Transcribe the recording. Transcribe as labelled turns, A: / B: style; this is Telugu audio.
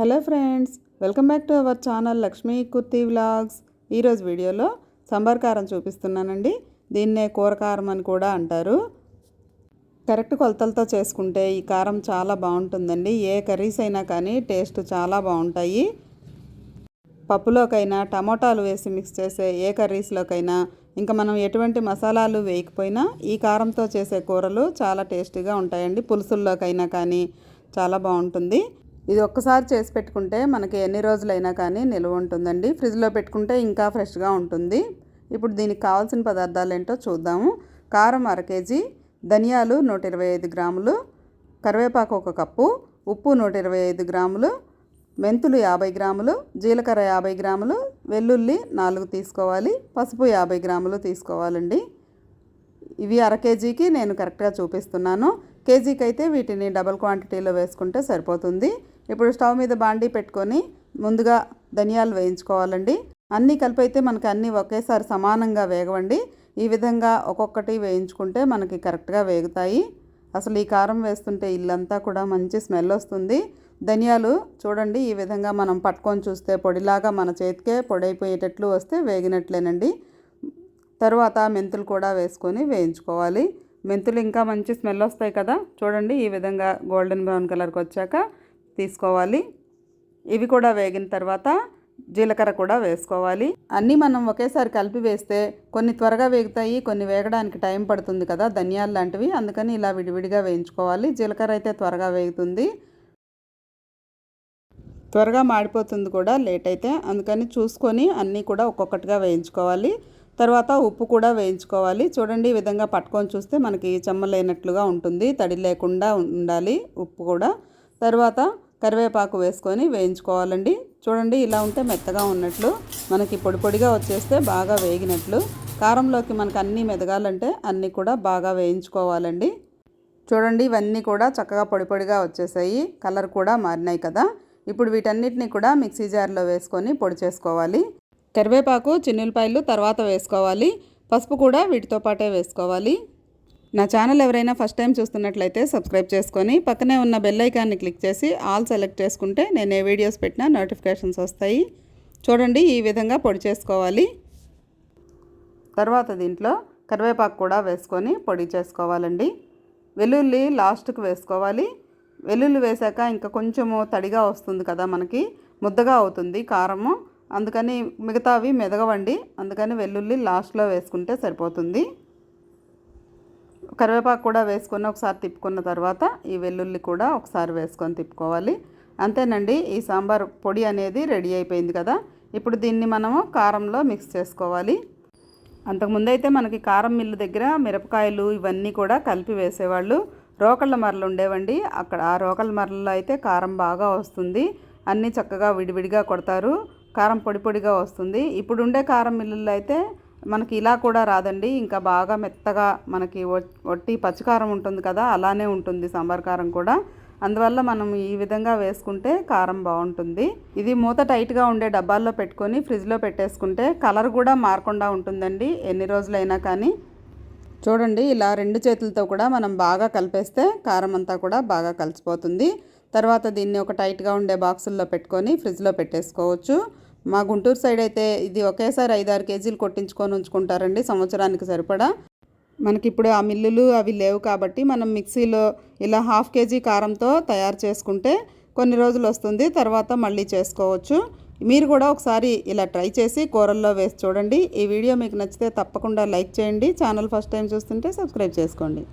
A: Hello friends welcome back to our channel Lakshmi Kurti vlogs. ఈరోజు వీడియోలో సాంబార్ కారం చూపిస్తున్నానండి. దీన్నే కూర కారం అని కూడా అంటారు. కరెక్ట్ కొలతలతో చేసుకుంటే ఈ కారం చాలా బాగుంటుందండి. ఏ కర్రీస్ అయినా కానీ టేస్ట్ చాలా బాగుంటాయి. పప్పులోకైనా టమోటాలు వేసి మిక్స్ చేసే ఏ కర్రీస్లోకైనా ఇంకా మనం ఎటువంటి మసాలాలు వేయకపోయినా ఈ కారంతో చేసే కూరలు చాలా టేస్టీగా ఉంటాయండి. పులుసుల్లోకైనా కానీ చాలా బాగుంటుంది. ఇది ఒక్కసారి చేసి పెట్టుకుంటే మనకి ఎన్ని రోజులైనా కానీ నిల్వ ఉంటుందండి. ఫ్రిడ్జ్లో పెట్టుకుంటే ఇంకా ఫ్రెష్గా ఉంటుంది. ఇప్పుడు దీనికి కావాల్సిన పదార్థాలు ఏంటో చూద్దాము. కారం అర కేజీ ధనియాలు నూట ఇరవై ఐదు గ్రాములు కరివేపాకు ఒక కప్పు ఉప్పు నూట ఇరవై ఐదు గ్రాములు మెంతులు యాభై గ్రాములు జీలకర్ర యాభై గ్రాములు వెల్లుల్లి నాలుగు తీసుకోవాలి పసుపు యాభై గ్రాములు తీసుకోవాలండి. ఇవి అర కేజీకి నేను కరెక్ట్గా చూపిస్తున్నాను. కేజీకి అయితే వీటిని డబల్ క్వాంటిటీలో వేసుకుంటే సరిపోతుంది. ఇప్పుడు స్టవ్ మీద బాండీ పెట్టుకొని ముందుగా ధనియాలు వేయించుకోవాలండి. అన్నీ కలిపి అయితే మనకి అన్నీ ఒకేసారి సమానంగా వేగవండి. ఈ విధంగా ఒక్కొక్కటి వేయించుకుంటే మనకి కరెక్ట్గా వేగుతాయి. అసలు ఈ కారం వేస్తుంటే ఇల్లంతా కూడా మంచి స్మెల్ వస్తుంది. ధనియాలు చూడండి ఈ విధంగా మనం పట్టుకొని చూస్తే పొడిలాగా మన చేతికే పొడైపోయేటట్లు వస్తే వేగినట్లేనండి. తర్వాత మెంతులు కూడా వేసుకొని వేయించుకోవాలి. మెంతులు ఇంకా మంచి స్మెల్ వస్తాయి కదా. చూడండి ఈ విధంగా గోల్డెన్ బ్రౌన్ కలర్కి వచ్చాక తీసుకోవాలి. ఇవి కూడా వేగిన తర్వాత జీలకర్ర కూడా వేసుకోవాలి. అన్నీ మనం ఒకేసారి కలిపి వేస్తే కొన్ని త్వరగా వేగుతాయి కొన్ని వేగడానికి టైం పడుతుంది కదా ధనియాలు లాంటివి. అందుకని ఇలా విడివిడిగా వేయించుకోవాలి. జీలకర్ర అయితే త్వరగా వేగుతుంది. త్వరగా మాడిపోతుంది కూడా లేట్ అయితే. అందుకని చూసుకొని అన్నీ కూడా ఒక్కొక్కటిగా వేయించుకోవాలి. తర్వాత ఉప్పు కూడా వేయించుకోవాలి. చూడండి ఈ విధంగా పట్టుకొని చూస్తే మనకి చెమ్మలేనట్లుగా ఉంటుంది. తడి లేకుండా ఉండాలి ఉప్పు కూడా. తర్వాత కరివేపాకు వేసుకొని వేయించుకోవాలండి. చూడండి ఇలా ఉంటే మెత్తగా ఉన్నట్లు మనకి పొడి పొడిగా వచ్చేస్తే బాగా వేగినట్లు. కారంలోకి మనకు అన్నీ మెదగాలంటే అన్నీ కూడా బాగా వేయించుకోవాలండి. చూడండి ఇవన్నీ కూడా చక్కగా పొడి పొడిగా వచ్చేసాయి. కలర్ కూడా మారినాయి కదా. ఇప్పుడు వీటన్నిటిని కూడా మిక్సీ జార్లో వేసుకొని పొడి చేసుకోవాలి. కరివేపాకు చిన్నులపాయలు తర్వాత వేసుకోవాలి. పసుపు కూడా వీటితో పాటే వేసుకోవాలి. నా ఛానల్ ఎవరైనా ఫస్ట్ టైం చూస్తున్నట్లయితే సబ్స్క్రైబ్ చేసుకొని పక్కనే ఉన్న బెల్ ఐకాన్ని క్లిక్ చేసి ఆల్ సెలెక్ట్ చేసుకుంటే నేను ఏ వీడియోస్ పెట్టినా నోటిఫికేషన్స్ వస్తాయి. చూడండి ఈ విధంగా పొడి చేసుకోవాలి. తర్వాత దీంట్లో కరివేపాకు కూడా వేసుకొని పొడి చేసుకోవాలండి. వెల్లుల్లి లాస్ట్కి వేసుకోవాలి. వెల్లుల్లి వేసాక ఇంకా కొంచెము తడిగా వస్తుంది కదా మనకి ముద్దగా అవుతుంది కారము. అందుకని మిగతావి మెదగవండి. అందుకని వెల్లుల్లి లాస్ట్లో వేసుకుంటే సరిపోతుంది. కరివేపాకు కూడా వేసుకొని ఒకసారి తిప్పుకున్న తర్వాత ఈ వెల్లుల్లి కూడా ఒకసారి వేసుకొని తిప్పుకోవాలి. అంతేనండి ఈ సాంబార్ పొడి అనేది రెడీ అయిపోయింది కదా. ఇప్పుడు దీన్ని మనము కారంలో మిక్స్ చేసుకోవాలి. అంతకుముందైతే మనకి కారం మిల్లు దగ్గర మిరపకాయలు ఇవన్నీ కూడా కలిపి వేసేవాళ్ళు. రోకళ్ళ మరలు ఉండేవండి. అక్కడ ఆ రోకళ్ళ మరల్లో అయితే కారం బాగా వస్తుంది. అన్నీ చక్కగా విడివిడిగా కొడతారు. కారం పొడి పొడిగా వస్తుంది. ఇప్పుడు ఉండే కారం మిల్లుల్లో అయితే మనకి ఇలా కూడా రాదండి. ఇంకా బాగా మెత్తగా మనకి వట్టి పచ్చికారం ఉంటుంది కదా అలానే ఉంటుంది సాంబార్ కారం కూడా. అందువల్ల మనం ఈ విధంగా వేసుకుంటే కారం బాగుంటుంది. ఇది మూత టైట్గా ఉండే డబ్బాల్లో పెట్టుకొని ఫ్రిడ్జ్లో పెట్టేసుకుంటే కలర్ కూడా మారకుండా ఉంటుందండి ఎన్ని రోజులైనా కానీ. చూడండి ఇలా రెండు చేతులతో కూడా మనం బాగా కలిపేస్తే కారం అంతా కూడా బాగా కలిసిపోతుంది. తర్వాత దీన్ని ఒక టైట్గా ఉండే బాక్సుల్లో పెట్టుకొని ఫ్రిడ్జ్లో పెట్టేసుకోవచ్చు. మా గుంటూరు సైడ్ అయితే ఇది ఒకేసారి ఐదారు కేజీలు కొట్టించుకొని ఉంచుకుంటారండి సంవత్సరానికి సరిపడా. మనకి ఇప్పుడు ఆ మిల్లులు అవి లేవు కాబట్టి మనం మిక్సీలో ఇలా హాఫ్ కేజీ కారంతో తయారు చేసుకుంటే కొన్ని రోజులు వస్తుంది తర్వాత మళ్ళీ చేసుకోవచ్చు. మీరు కూడా ఒకసారి ఇలా ట్రై చేసి కూరల్లో వేసి చూడండి. ఈ వీడియో మీకు నచ్చితే తప్పకుండా లైక్ చేయండి. ఛానల్ ఫస్ట్ టైం చూస్తుంటే సబ్స్క్రైబ్ చేసుకోండి.